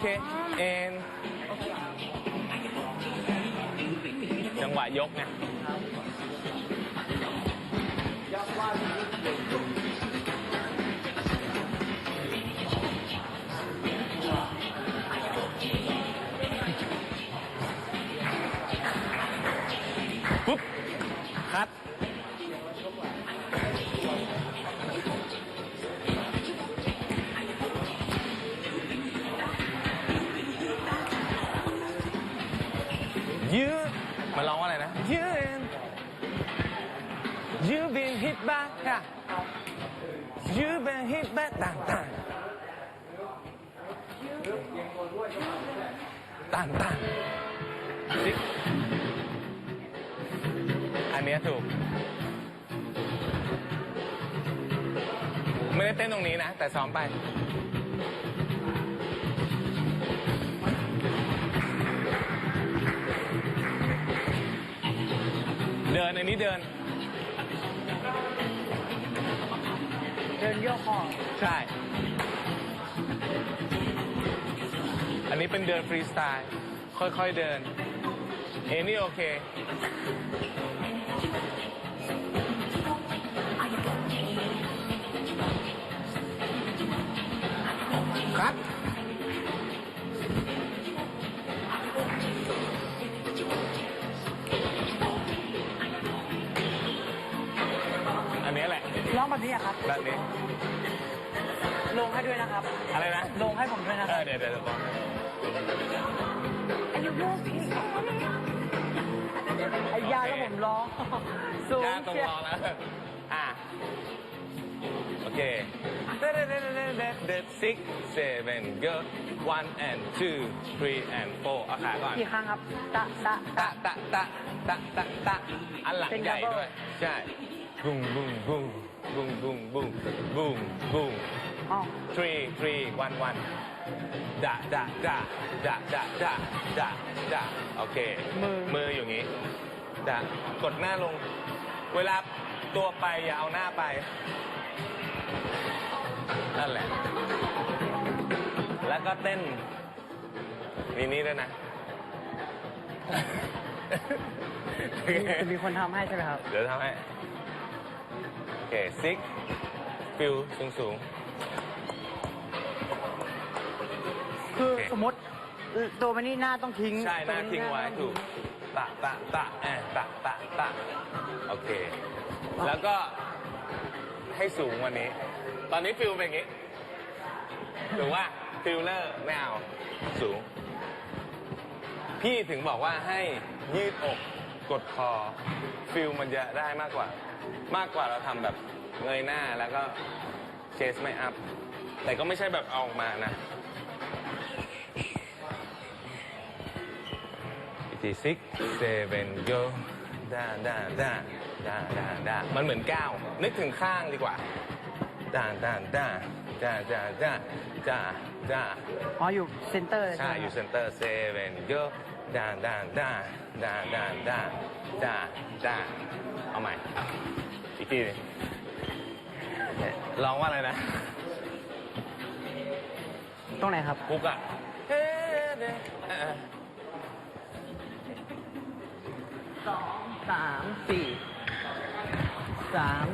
เคเอ็นจังหวะยกไงปุ๊บคัด ยืดมันร้องว่าอะไรนะยืน you been hit by ค่ะ you been hit by ต่างต่างต่างต่างซิอันเนี้ยถูก ไม่ได้เต้นตรงนี้นะ แต่ซ้อมไป เดินอันนี้เดิน เดินโยกคอใช่ อันนี้เป็นเดินฟรีสไตล์ ค่อยๆเดิน เอ็นี่โอเค ร้องแบบนี้อะครับ แบบนี้ ลงให้ด้วยนะครับ อะไรนะ ลงให้ผมด้วยนะเอครัอบเดี๋ยวเดี๋ยวเดี๋ยวบอกอายุโยกพี่ไอ้ยาแล้วผมร้องสูงย่าตรงเชียรอแล้วอะ โอเค six seven go one and two three and four เอาขาก่อน กี่ครั้งครับ ตะตะ ตะตะตะตะตะตะอันหลังเป็นใหญ่ double ด้วย ใช่ บุ้งบุ้งบุ้งบุ้งบุ้งบุ้งบุ้งบุ้ง อ๋อ three three one one ดะดะดะดะดะดะดะดะโอเคมือ มืออยู่งี้ดะกดหน้าลง เวลาตัวไปอย่าเอาหน้าไปนั่นแหละ แล้วก็เต้นมีนี้ด้วยนะจะมีคนทำให้ใช่ไหมครับ เดี๋ยวทำให้โอ เคซิกฟิลสูงสูง คือโอเคสมมติตัวมันนี่หน้าต้องทิ้งๆใช่หน้าตัวทิ้งไว้หน้าถูกตะตะตะแอะตะตะตะโอเค แล้วก็ให้สูงกวันนี้ ตอนนี้ฟิลเป็นอย่างนี้ถือว่าฟิลเลอร์ไม่เอาสูง พี่ถึงบอกว่าให้ยืดอกกดคอ ฟิลมันจะได้มากกว่า มากกว่าเราทำแบบเงยหน้าแล้วก็เชสไม่อัพ แต่ก็ไม่ใช่แบบเอาออกมานะอีกที six seven go ด้าด้าด้าด้าด้าด้ามันเหมือนก้าวนึกถึงข้างดีกว่า ด้าด้าด้าด้าด้าด้าด้าด้าอ๋ออยู่เซนเตอร์เลยใช่ไหมอยู่เซนเตอร์ seven go ด้าด้าด้าด้าด้าด้าด้าด้าเอาใหม่อีกทีหนึ่งร้องว่าอะไรนะตรงไหนครับกุ๊กอะเฮ้เด้เออสองสามสี่สาม